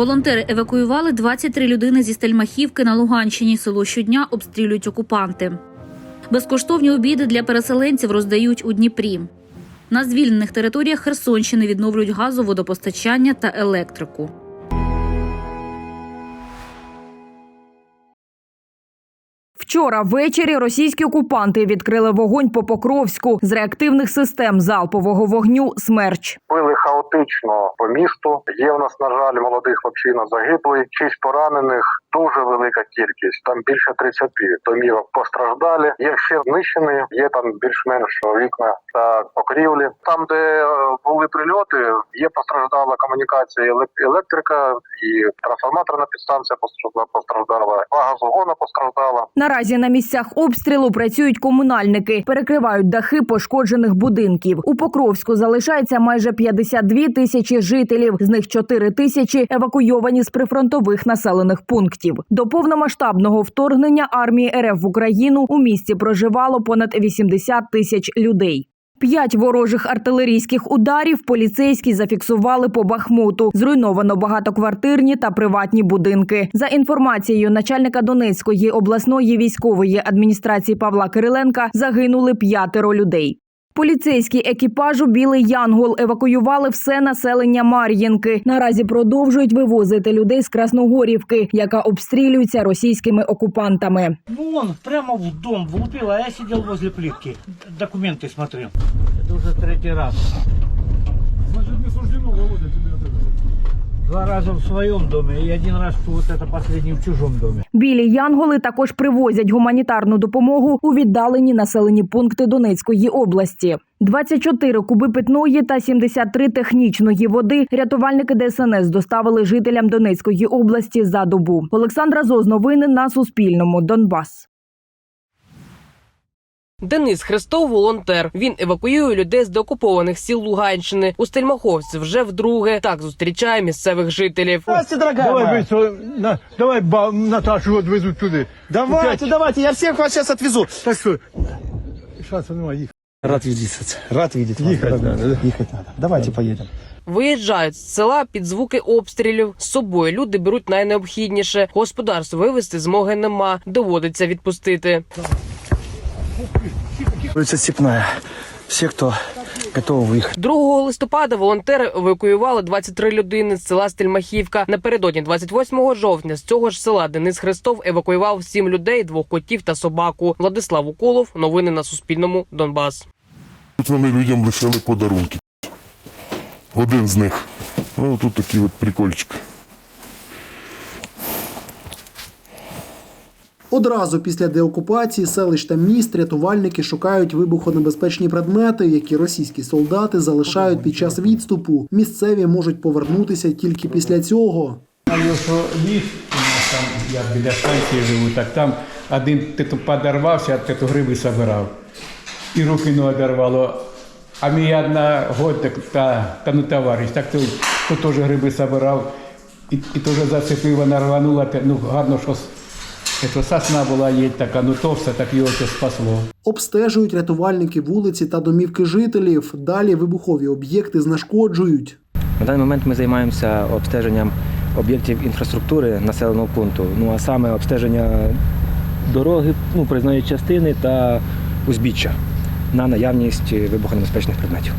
Волонтери евакуювали 23 людини зі Стельмахівки на Луганщині. Село щодня обстрілюють окупанти. Безкоштовні обіди для переселенців роздають у Дніпрі. На звільнених територіях Херсонщини відновлюють газу, водопостачання та електрику. Вчора ввечері російські окупанти відкрили вогонь по Покровську з реактивних систем залпового вогню «Смерч». били хаотично по місту. Є в нас, на жаль, молодих хлопчина загиблий, шість поранених. Дуже велика кількість. Там більше 30 домівок постраждалі. Є ще знищені, є там більш-менш вікна та покрівлі. Там, де е, були прильоти, є постраждала комунікація, електрика, і трансформаторна підстанція постраждала, газогона постраждала. Наразі на місцях обстрілу працюють комунальники, перекривають дахи пошкоджених будинків. У Покровську залишається майже 52 тисячі жителів, з них 4 тисячі евакуйовані з прифронтових населених пунктів. До повномасштабного вторгнення армії РФ в Україну у місті проживало понад 80 тисяч людей. П'ять ворожих артилерійських ударів поліцейські зафіксували по Бахмуту. Зруйновано багатоквартирні та приватні будинки. За інформацією начальника Донецької обласної військової адміністрації Павла Кириленка, загинули п'ятеро людей. Поліцейські екіпажу Білий Янгол евакуювали все населення Мар'їнки. Наразі продовжують вивозити людей з Красногорівки, яка обстрілюється російськими окупантами. Вон, прямо в дом влупила, а я сидел возле плитки. Документы смотрел. Это уже третий раз. Значит, не суждено, Володя, тебе это. Два раза в своем доме и один раз вот это последний в чужом доме. Білі янголи також привозять гуманітарну допомогу у віддалені населені пункти Донецької області. 24 куби питної та 73 технічної води рятувальники ДСНС доставили жителям Донецької області за добу. Олександра Зоз, новини на Суспільному. Донбас. Денис Христов волонтер. Він евакуює людей з деокупованих сіл Луганщини. У Стельмаховці вже вдруге так зустрічає місцевих жителів. Давай, моя. быстро, на, давай ба, Наташу отвезут туда. Давайте, давайте, я всех вас сейчас отвезу. Так что, шанса нема, їх. Рад видеться. Рад видеть вас, Ехать надо, да? Ехать надо. Давайте поедем. Виїжджають з села під звуки обстрілів. З собою люди беруть найнеобхідніше. Господарство вивезти змоги нема. Доводиться відпустити. Улица Степная. Все, кто готовы выехать. 2 листопада волонтери евакуювали 23 людини з села Стельмахівка. Напередодні 28 жовтня з цього ж села Денис Христов евакуював 7 людей, двох котів та собаку. Владислав Уколов. Новини на Суспільному. Донбас. Тут вони людям лишили подарунки. Один з них. Ну, тут такий от прикольчик. Одразу після деокупації селищ та міст рятувальники шукають вибухонебезпечні предмети, які російські солдати залишають під час відступу. Місцеві можуть повернутися тільки після цього. Знаю, ліс там, я біля станції живу, так там один тито подорвався, а тето гриби собирав. І руки не одорвало. А мій одна годик та, та ну, товариш, так то, то теж гриби собирав. І, і теж зацепив, вона рванула, ну гарно, що, що сосна була є така, ну товста, так його це спасло. Обстежують рятувальники вулиці та домівки жителів. Далі вибухові об'єкти знешкоджують. На даний момент ми займаємося обстеженням об'єктів інфраструктури населеного пункту, ну а саме обстеження дороги, ну, проїзної частини та узбіччя на наявність вибухонебезпечних предметів.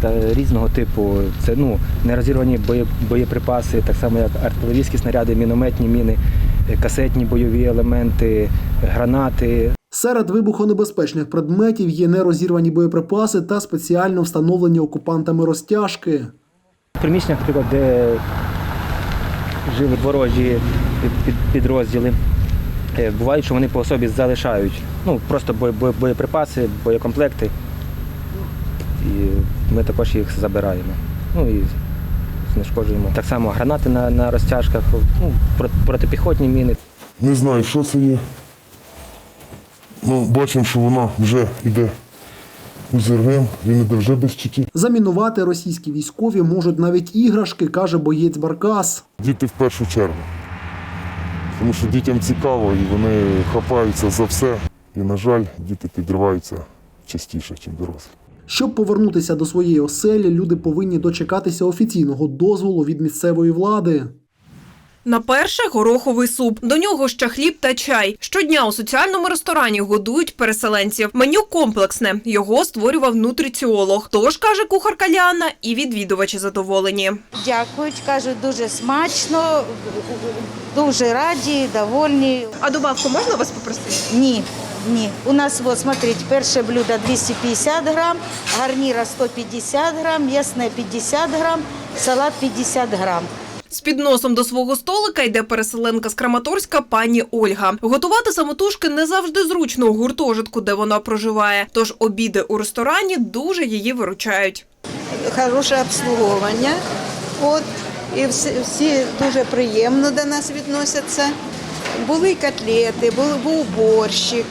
Та різного типу це ну, нерозірвані боє- боєприпаси, так само як артилерійські снаряди, мінометні міни, касетні бойові елементи, гранати, Серед вибухонебезпечних предметів є нерозірвані боєприпаси та спеціально встановлені окупантами розтяжки. В приміщеннях, наприклад, де жили ворожі під- під- підрозділи, е, бувають, що вони по особі залишають ну, просто бо- бо- боєприпаси, боєкомплекти. І ми також їх забираємо. Ну і знешкоджуємо. Так само гранати на, на розтяжках, ну, протипіхотні міни. Не знаю, що це є. Ну, бачимо, що вона вже йде узервем, він іде вже без чеків. Замінувати російські військові можуть навіть іграшки, каже боєць Баркас. Діти в першу чергу. Тому що дітям цікаво і вони хапаються за все. І, на жаль, діти підриваються частіше, ніж дорослі. Щоб повернутися до своєї оселі, люди повинні дочекатися офіційного дозволу від місцевої влади. На перше гороховий суп. До нього ще хліб та чай. Щодня у соціальному ресторані годують переселенців. Меню комплексне. Його створював нутриціолог. Тож каже кухарка Ліана, і відвідувачі задоволені. Дякують, кажуть, дуже смачно, дуже раді, довольні. А добавку можна вас попросити? Ні, ні. У нас, вот, смотрите, перше блюдо 250 грам, гарніра 150 грам, м'ясне 50 грам, салат 50 грам. З підносом до свого столика йде переселенка з Краматорська пані Ольга. Готувати самотужки не завжди зручно у гуртожитку, де вона проживає. Тож обіди у ресторані дуже її виручають. хороше обслуговування. От, і всі, всі дуже приємно до нас відносяться Були й котлети, був, був борщик,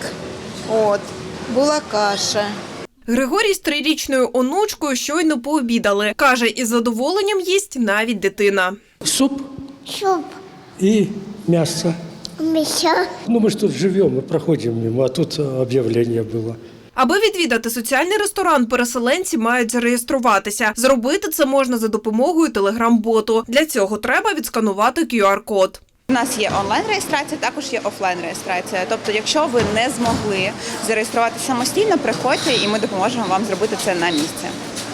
от, була каша. Григорій з трирічною онучкою щойно пообідали. Каже, із задоволенням їсть навіть дитина. Суп Щоб и мясо. м'ясо. Ну, мы же тут живем, мы проходим мимо, а тут объявление было. Аби відвідати соціальний ресторан, переселенці мають зареєструватися. Зробити це можна за допомогою телеграм-боту. Для цього треба відсканувати QR-код. У нас є онлайн-реєстрація, також є офлайн-реєстрація. Тобто, якщо ви не змогли зареєструватися самостійно, приходьте і ми допоможемо вам зробити це на місці.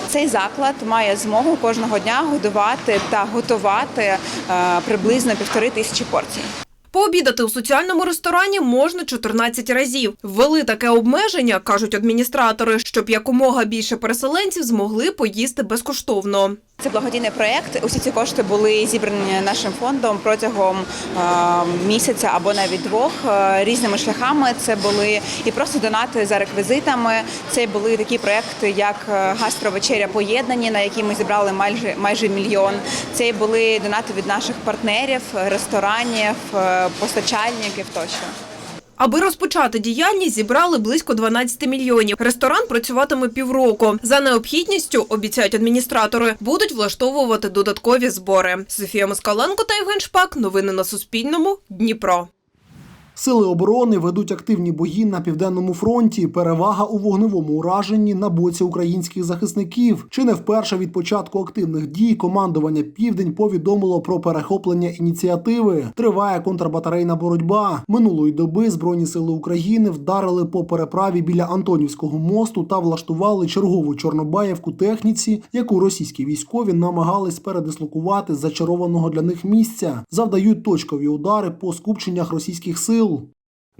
Цей заклад має змогу кожного дня годувати та готувати е, приблизно півтори тисячі порцій. Пообідати у соціальному ресторані можна 14 разів. Ввели таке обмеження, кажуть адміністратори, щоб якомога більше переселенців змогли поїсти безкоштовно. Це благодійний проєкт. Усі ці кошти були зібрані нашим фондом протягом е, місяця або навіть двох е, різними шляхами. Це були і просто донати за реквізитами. Це були такі проєкти, як е, гастровечеря поєднані, на які ми зібрали майже майже мільйон. Це були донати від наших партнерів, ресторанів, постачальників тощо. Аби розпочати діяльність, зібрали близько 12 мільйонів. Ресторан працюватиме півроку. За необхідністю, обіцяють адміністратори, будуть влаштовувати додаткові збори. Софія Москаленко та Євген Шпак. Новини на Суспільному. Дніпро. Сили оборони ведуть активні бої на південному фронті. Перевага у вогневому ураженні на боці українських захисників. Чи не вперше від початку активних дій командування Південь повідомило про перехоплення ініціативи. Триває контрбатарейна боротьба. Минулої доби збройні сили України вдарили по переправі біля Антонівського мосту та влаштували чергову чорнобаївку техніці, яку російські військові намагались передислокувати з зачарованого для них місця. Завдають точкові удари по скупченнях російських сил.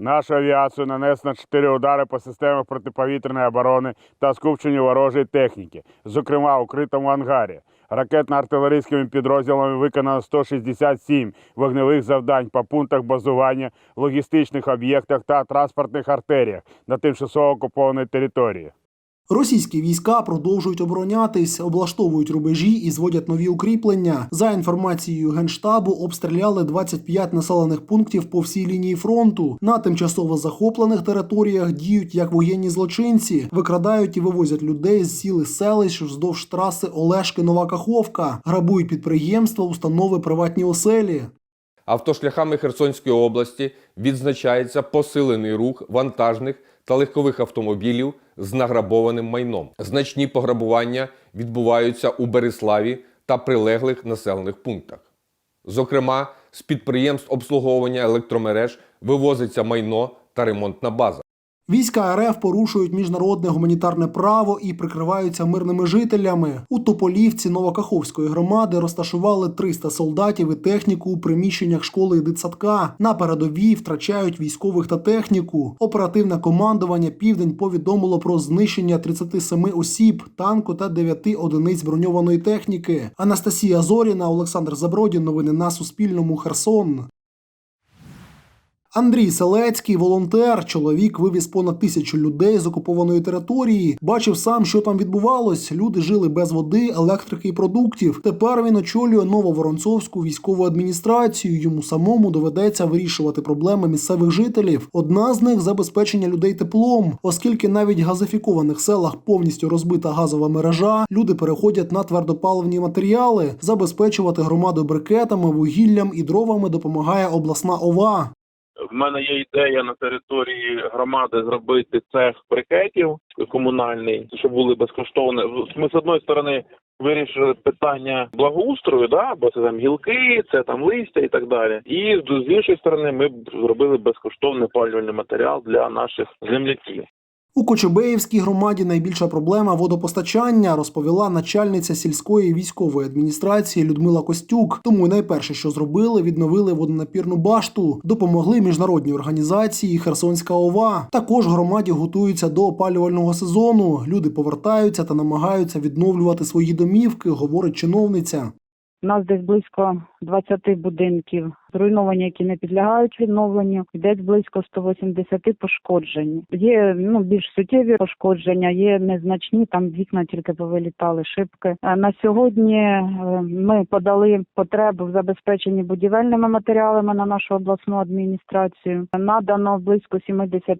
Наша авіація нанесла чотири удари по системах протиповітряної оборони та скупченню ворожої техніки, зокрема у критому ангарі. Ракетно-артилерійськими підрозділами виконано 167 вогневих завдань по пунктах базування, логістичних об'єктах та транспортних артеріях на тимчасово окупованій території. Російські війська продовжують оборонятись, облаштовують рубежі і зводять нові укріплення. За інформацією генштабу, обстріляли 25 населених пунктів по всій лінії фронту. На тимчасово захоплених територіях діють як воєнні злочинці, викрадають і вивозять людей з сіл і селищ вздовж траси Олешки Нова Каховка, грабують підприємства, установи, приватні оселі. Автошляхами Херсонської області відзначається посилений рух вантажних та легкових автомобілів з награбованим майном. Значні пограбування відбуваються у Береславі та прилеглих населених пунктах. Зокрема, з підприємств обслуговування електромереж вивозиться майно та ремонтна база. Війська РФ порушують міжнародне гуманітарне право і прикриваються мирними жителями. У Тополівці Новокаховської громади розташували 300 солдатів і техніку у приміщеннях школи і дитсадка. На передовій втрачають військових та техніку. Оперативне командування Південь повідомило про знищення 37 осіб, танку та 9 одиниць броньованої техніки. Анастасія Зоріна, Олександр Забродін. Новини на Суспільному. Херсон. Андрій Селецький, волонтер, чоловік вивіз понад тисячу людей з окупованої території. Бачив сам, що там відбувалось. Люди жили без води, електрики і продуктів. Тепер він очолює Нововоронцовську військову адміністрацію. Йому самому доведеться вирішувати проблеми місцевих жителів. Одна з них забезпечення людей теплом, оскільки навіть в газифікованих селах повністю розбита газова мережа. Люди переходять на твердопаливні матеріали. Забезпечувати громаду брикетами, вугіллям і дровами допомагає обласна ова. В мене є ідея на території громади зробити цех брикетів комунальний, щоб були безкоштовні. Ми з одної сторони вирішили питання благоустрою, да, бо це там гілки, це там листя і так далі. І з іншої сторони, ми б зробили безкоштовний палювальний матеріал для наших земляків. У Кочубеївській громаді найбільша проблема водопостачання, розповіла начальниця сільської військової адміністрації Людмила Костюк. Тому найперше, що зробили, відновили водонапірну башту, допомогли міжнародній організації Херсонська ОВА. Також громаді готуються до опалювального сезону. Люди повертаються та намагаються відновлювати свої домівки, говорить чиновниця. У нас десь близько 20 будинків зруйновані, які не підлягають відновленню, десь близько 180 пошкоджені. Є ну більш суттєві пошкодження, є незначні. Там вікна тільки повилітали шибки. А На сьогодні е, ми подали потребу в забезпеченні будівельними матеріалами на нашу обласну адміністрацію. Надано близько 70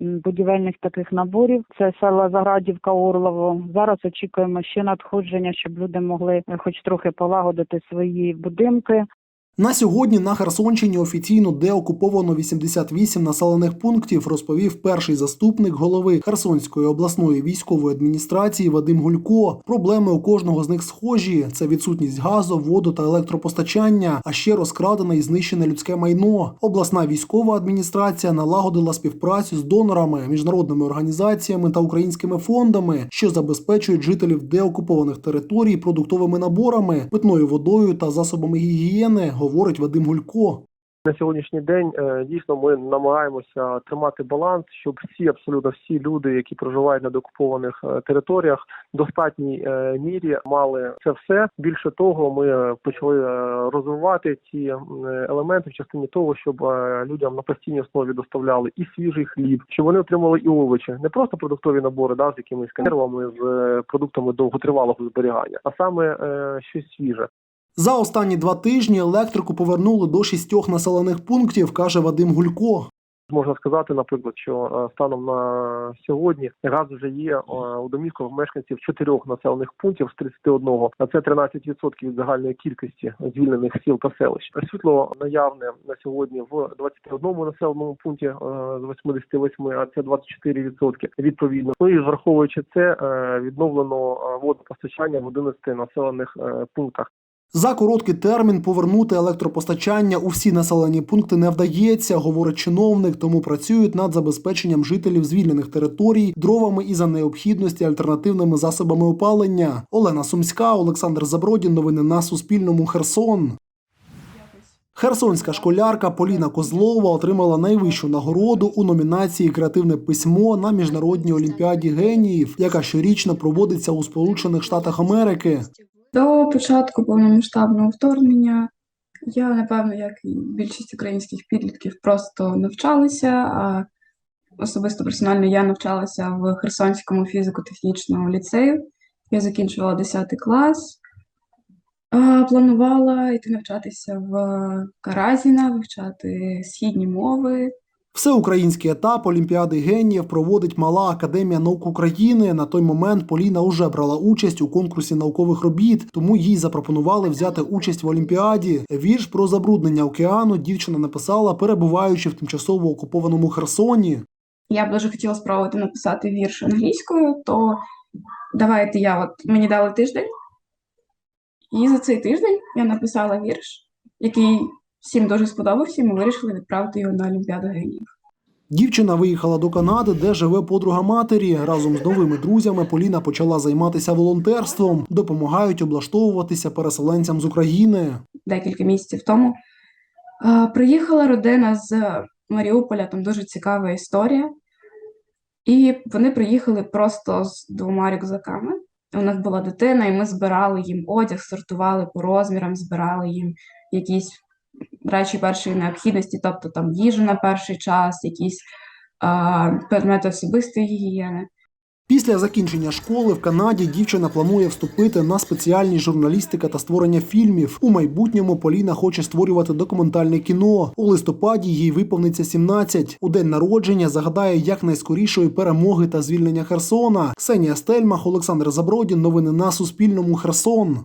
будівельних таких наборів. Це села Заградівка, Орлово. Зараз очікуємо ще надходження, щоб люди могли е, хоч трохи полагодити свої будинки. На сьогодні на Херсонщині офіційно деокуповано 88 населених пунктів, розповів перший заступник голови Херсонської обласної військової адміністрації Вадим Гулько. Проблеми у кожного з них схожі: це відсутність газу, воду та електропостачання, а ще розкрадене і знищене людське майно. Обласна військова адміністрація налагодила співпрацю з донорами, міжнародними організаціями та українськими фондами, що забезпечують жителів деокупованих територій продуктовими наборами, питною водою та засобами гігієни, говорить Вадим Гулько. На сьогоднішній день е, дійсно ми намагаємося тримати баланс, щоб всі абсолютно всі люди, які проживають на деокупованих е, територіях, в достатній е, мірі мали це все. Більше того, ми почали розвивати ці елементи в частині того, щоб людям на постійній основі доставляли і свіжий хліб, щоб вони отримали і овочі, не просто продуктові набори, да, з якимись консервами, з продуктами довготривалого зберігання, а саме щось свіже. За останні два тижні електрику повернули до шістьох населених пунктів, каже Вадим Гулько. Можна сказати, наприклад, що е, станом на сьогодні газ вже є е, у домівках мешканців чотирьох населених пунктів з 31, а це 13% від загальної кількості звільнених сіл та селищ. Світло наявне на сьогодні в 21 населеному пункті е, з 88, а це 24% відповідно. Ну і враховуючи це, відновлено водопостачання в 11 населених пунктах. За короткий термін повернути електропостачання у всі населені пункти не вдається, говорить чиновник, тому працюють над забезпеченням жителів звільнених територій дровами і за необхідності альтернативними засобами опалення. Олена Сумська, Олександр Забродін. Новини на Суспільному. Херсон. Херсонська школярка Поліна Козлова отримала найвищу нагороду у номінації Креативне письмо на міжнародній олімпіаді геніїв, яка щорічно проводиться у Сполучених Штатах Америки. До початку повномасштабного вторгнення я, напевно, як і більшість українських підлітків, просто навчалася. А особисто персонально я навчалася в Херсонському фізико-технічному ліцею. Я закінчувала 10 клас. Планувала йти навчатися в Каразіна, вивчати східні мови, Всеукраїнський етап Олімпіади геніїв проводить Мала Академія наук України. На той момент Поліна вже брала участь у конкурсі наукових робіт, тому їй запропонували взяти участь в Олімпіаді. Вірш про забруднення океану дівчина написала, перебуваючи в тимчасово окупованому Херсоні. Я б дуже хотіла спробувати написати вірш англійською, то давайте я от мені дали тиждень, і за цей тиждень я написала вірш, який всім дуже сподобався, і ми вирішили відправити його на Олімпіаду геніїв. Дівчина виїхала до Канади, де живе подруга матері. Разом з новими друзями Поліна почала займатися волонтерством, допомагають облаштовуватися переселенцям з України. Декілька місяців тому е, приїхала родина з Маріуполя, там дуже цікава історія. І вони приїхали просто з двома рюкзаками. У нас була дитина, і ми збирали їм одяг, сортували по розмірам, збирали їм якісь речі першої необхідності, тобто там їжу на перший час, якісь предмети особистої гігієни. Після закінчення школи в Канаді дівчина планує вступити на спеціальність журналістика та створення фільмів. У майбутньому Поліна хоче створювати документальне кіно. У листопаді їй виповниться 17. У день народження загадає якнайскорішої перемоги та звільнення Херсона. Ксенія Стельмах, Олександр Забродін. Новини на Суспільному. Херсон.